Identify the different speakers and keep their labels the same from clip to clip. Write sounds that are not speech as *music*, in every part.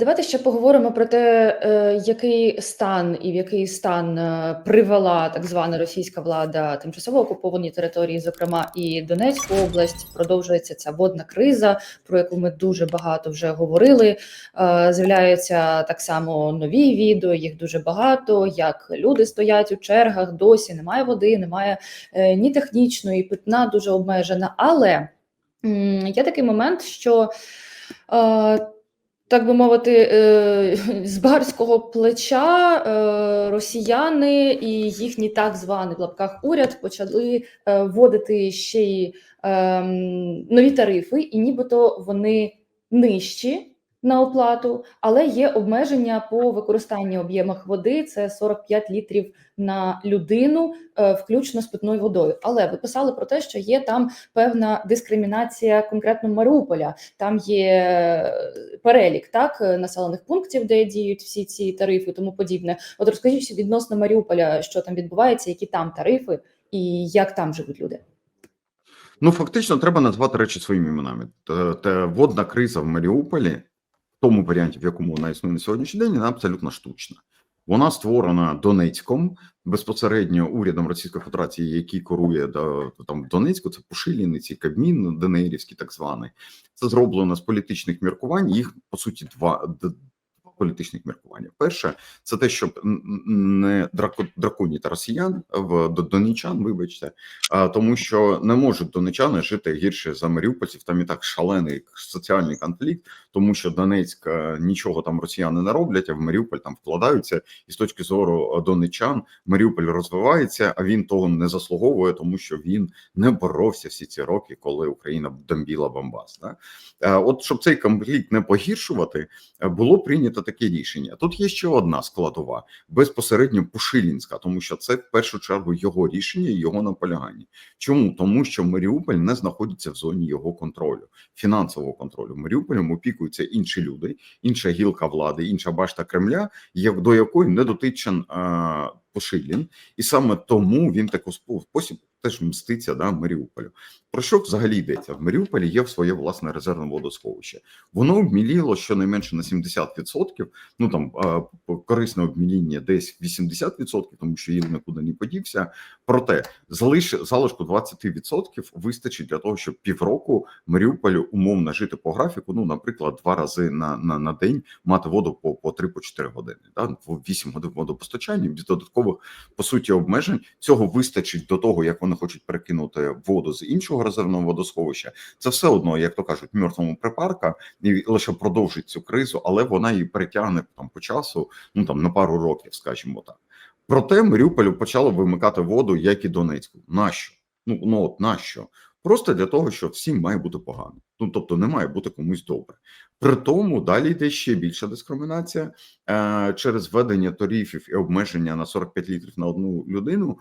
Speaker 1: давайте ще поговоримо про те, е, який стан і в який стан е, привела так звана російська влада тимчасово окуповані території, зокрема і Донецьку область. Продовжується ця водна криза, про яку ми дуже багато вже говорили. Е, З'являються так само нові відео, їх дуже багато. Як люди стоять у чергах, досі немає води, немає ні технічної, питна дуже обмежена. Але є такий момент, що. Так би мовити, е, *laughs* з барського плеча е, росіяни і їхній так званий в лапках уряд почали е, вводити ще й е, нові тарифи, і нібито вони нижчі на оплату, але є обмеження по використанню об'ємах води. Це 45 літрів на людину, е, включно з питною водою. Але ви писали про те, що є там певна дискримінація конкретно Маріуполя. Там є е, перелік так е, населених пунктів, де діють всі ці тарифи, тому подібне. От розкажіть відносно Маріуполя, що там відбувається, які там тарифи і як там живуть люди.
Speaker 2: Ну, фактично, треба назвати речі своїми іменами. Водна криза в Маріуполі, тому варіанті, в якому вона існує на сьогоднішній день, вона абсолютно штучна. Вона створена Донецьком безпосередньо урядом Російської Федерації, який корує да, там Донецьку. Це Пушиліниці, Кабмін ДНРівський, так званий. Це зроблено з політичних міркувань. Їх по суті два політичних міркування. Перше, це те, щоб не драко, драконіти росіян в донечан, вибачте, тому що не можуть донечани жити гірше за маріупольців. Там і так шалений соціальний конфлікт, тому що Донецьк е, нічого там росіяни не роблять, а в Маріуполь там вкладаються. І з точки зору е, донечан Маріуполь розвивається, а він того не заслуговує, тому що він не боровся всі ці роки, коли Україна бомбіла Бомбас. Да? Е, От щоб цей конфлікт не погіршувати, було прийнято таке рішення. Тут є ще одна складова безпосередньо Пушилінська, тому що це в першу чергу його рішення і його наполягання. Чому тому, що Маріуполь не знаходиться в зоні його контролю, фінансового контролю. Маріуполем опікуються інші люди, інша гілка влади, інша башта Кремля, як до якої не дотичен Пушилін, і саме тому він такий спосіб теж мститься да, Маріуполю. Про що взагалі йдеться? В Маріуполі є своє власне резервне водосховище. Воно обміліло щонайменше на 70%, ну там корисне обміління десь 80%, тому що їл нікуди не подівся. Проте залиш залишку 20% вистачить для того, щоб півроку Маріуполю умовно жити по графіку. Ну, наприклад, два рази на, на, на день мати воду по, по 3-4 години. Да? По 8 годин водопостачання без додаткових по суті обмежень. Цього вистачить до того, як вони хочуть перекинути воду з іншого резервного водосховища. Це все одно, як то кажуть, мертвому припарка і лише продовжить цю кризу, але вона її перетягне там по часу, ну там на пару років, скажімо так. Проте Маріуполю почало вимикати воду, як і Донецьку. Нащо? Ну ну от нащо? Просто для того, що всім має бути погано. Ну тобто не має бути комусь добре. При тому далі йде ще більша дискримінація е, через введення тарифів і обмеження на 45 літрів на одну людину.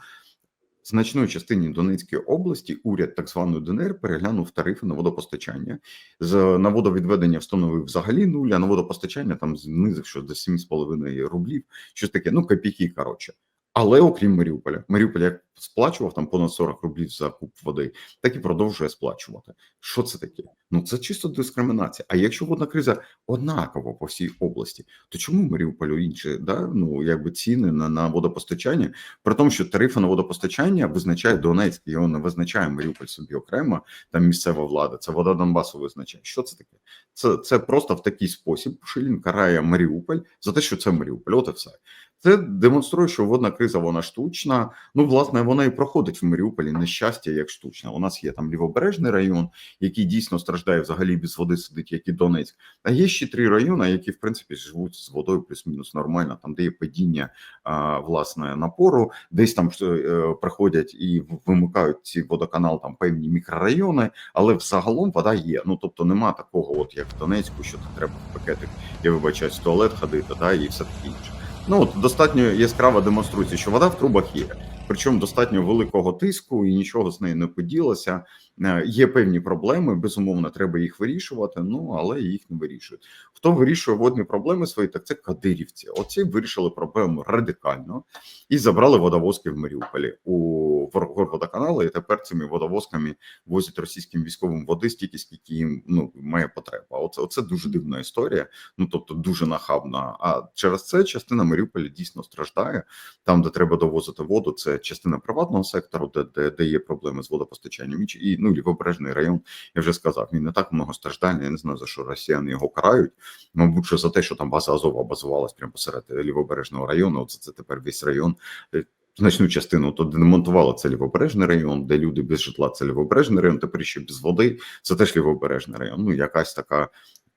Speaker 2: Значної частині Донецької області уряд так званої ДНР переглянув тарифи на водопостачання. З на водовідведення встановив взагалі нуль, а на водопостачання там знизив що до 7,5 рублів, щось таке, ну копійки, коротше. Але окрім Маріуполя, Маріуполь як сплачував там понад 40 рублів за куб води, так і продовжує сплачувати. Що це таке? Ну це чисто дискримінація. А якщо водна криза однакова по всій області, то чому Маріуполю інші да ну якби ціни на, на водопостачання? При тому, що тарифи на водопостачання визначає Донецьк, його не визначає Маріуполь собі окремо. Там місцева влада, це вода Донбасу визначає. Що це таке? Це це просто в такий спосіб Пушилін карає Маріуполь за те, що це Маріуполь. От і все. Це демонструє, що водна криза вона штучна. Ну, власне, вона і проходить в Маріуполі нещастя як штучна. У нас є там лівобережний район, який дійсно страждає взагалі без води, сидить, як і Донецьк. А є ще три райони, які в принципі живуть з водою плюс-мінус нормально. Там де є падіння а, власне напору, десь там е, приходять і вимикають ці водоканал, там певні мікрорайони, але взагалом вода є. Ну тобто нема такого, от як в Донецьку, що треба в пакетик, я вибачаюсь, в туалет ходити, да, і все таке інше. Ну от достатньо яскрава демонструється, що вода в трубах є, причому достатньо великого тиску і нічого з нею не поділося. Е, Є певні проблеми, безумовно, треба їх вирішувати. Ну але їх не вирішують. Хто вирішує водні проблеми свої, так це кадирівці. Оці вирішили проблему радикально і забрали водовозки в Маріуполі у Горводоканали, і тепер цими водовозками возять російським військовим води стільки, скільки їм ну має потреба. Оце оце дуже дивна історія. Ну тобто дуже нахабна. А через це частина Маріуполя дійсно страждає. Там, де треба довозити воду, це частина приватного сектору, де де, де є проблеми з водопостачанням. І, і ну лівобережний район. Я вже сказав, він не так много страждань. Я не знаю за що росіяни його карають. Мабуть, що за те, що там база Азова базувалась прямо посеред лівобережного району. Оце це тепер весь район. Е, Значну частину то демонтували це лівобережний район, де люди без житла це лівобережний район. Тепер ще без води. Це теж лівобережний район. Ну якась така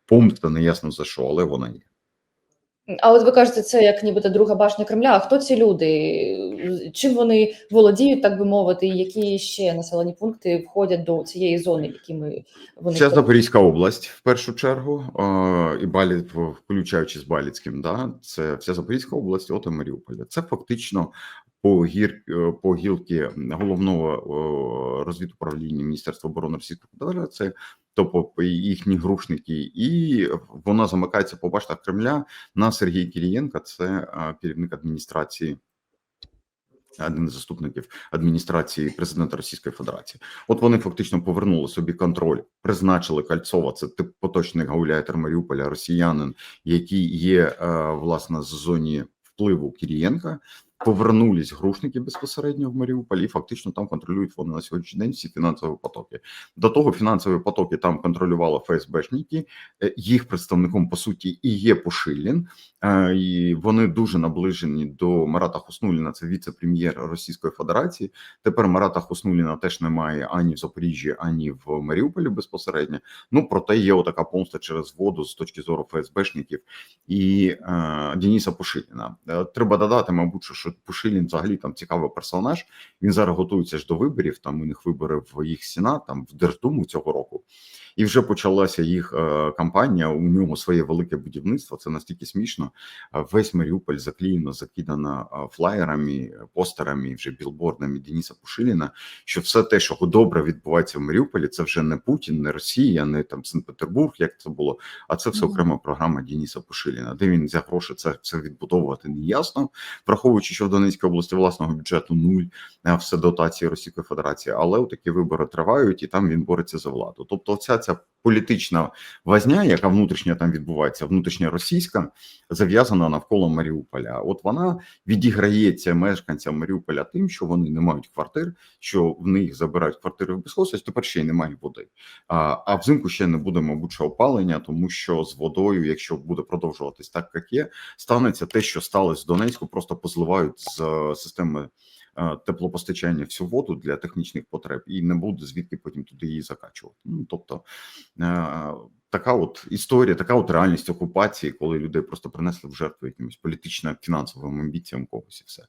Speaker 2: помста, неясно за що, але вона є.
Speaker 1: А от ви кажете, це як нібито друга башня Кремля. А хто ці люди? Чим вони володіють, так би мовити, і які ще населені пункти входять до цієї зони, які ми вони
Speaker 2: Це Запорізька область в першу чергу, і Балі, включаючи з Баліцьким, да, це вся Запорізька область, от і Маріуполь. Це фактично по гір е, по гілки головного розвідуправління Міністерства оборони Російської Федерації, тобто їхні грушники, і вона замикається по баштах Кремля на Сергій Кірієнка, це керівник адміністрації. Один з заступників адміністрації президента Російської Федерації, от вони фактично повернули собі контроль, призначили Кальцова. Це тип поточний гауляйтер Маріуполя, росіянин, який є е, власне з зоні впливу Кірієнка. Повернулись грушники безпосередньо в Маріуполі. Фактично там контролюють вони на сьогоднішній день всі фінансові потоки. До того фінансові потоки там контролювали ФСБшники. Е, Їх представником по суті і є Пушилін, Е, і вони дуже наближені до Марата Хуснуліна. Це віце-прем'єр Російської Федерації. Тепер Марата Хуснуліна теж немає ані в Запоріжжі, ані в Маріуполі безпосередньо. Ну проте є отака помста через воду з точки зору ФСБшників і е, Дениса Пушиліна. Е, Треба додати, мабуть, що- що Пушилін взагалі там цікавий персонаж. Він зараз готується ж до виборів. Там у них вибори в їх сенат, там в Держдуму цього року. І вже почалася їх е, кампанія. У нього своє велике будівництво. Це настільки смішно. Весь Маріуполь заклеєно, закидано флаєрами, постерами, вже білбордами Дениса Пушиліна. Що все те, що добре відбувається в Маріуполі, це вже не Путін, не Росія, не там Санкт-Петербург, як це було. А це все окрема програма Дениса Пушиліна. Де він взяв гроші це, це відбудовувати не ясно, що в Донецькій області власного бюджету нуль, все дотації Російської Федерації. Але такі вибори тривають, і там він бореться за владу. Тобто, ця ця політична возня, яка внутрішня там відбувається, внутрішня російська, зав'язана навколо Маріуполя. От вона відіграється мешканцям Маріуполя тим, що вони не мають квартир, що в них забирають квартири в безхозність, тепер ще й немає води. А, а взимку ще не буде, мабуть, що опалення, тому що з водою, якщо буде продовжуватись так, як є, станеться те, що сталося в Донецьку, просто позливають з е, системи теплопостачання всю воду для технічних потреб, і не буде звідки потім туди її закачувати. Ну тобто е, така от історія, така от реальність окупації, коли людей просто принесли в жертву якимось політично-фінансовим амбіціям когось і все.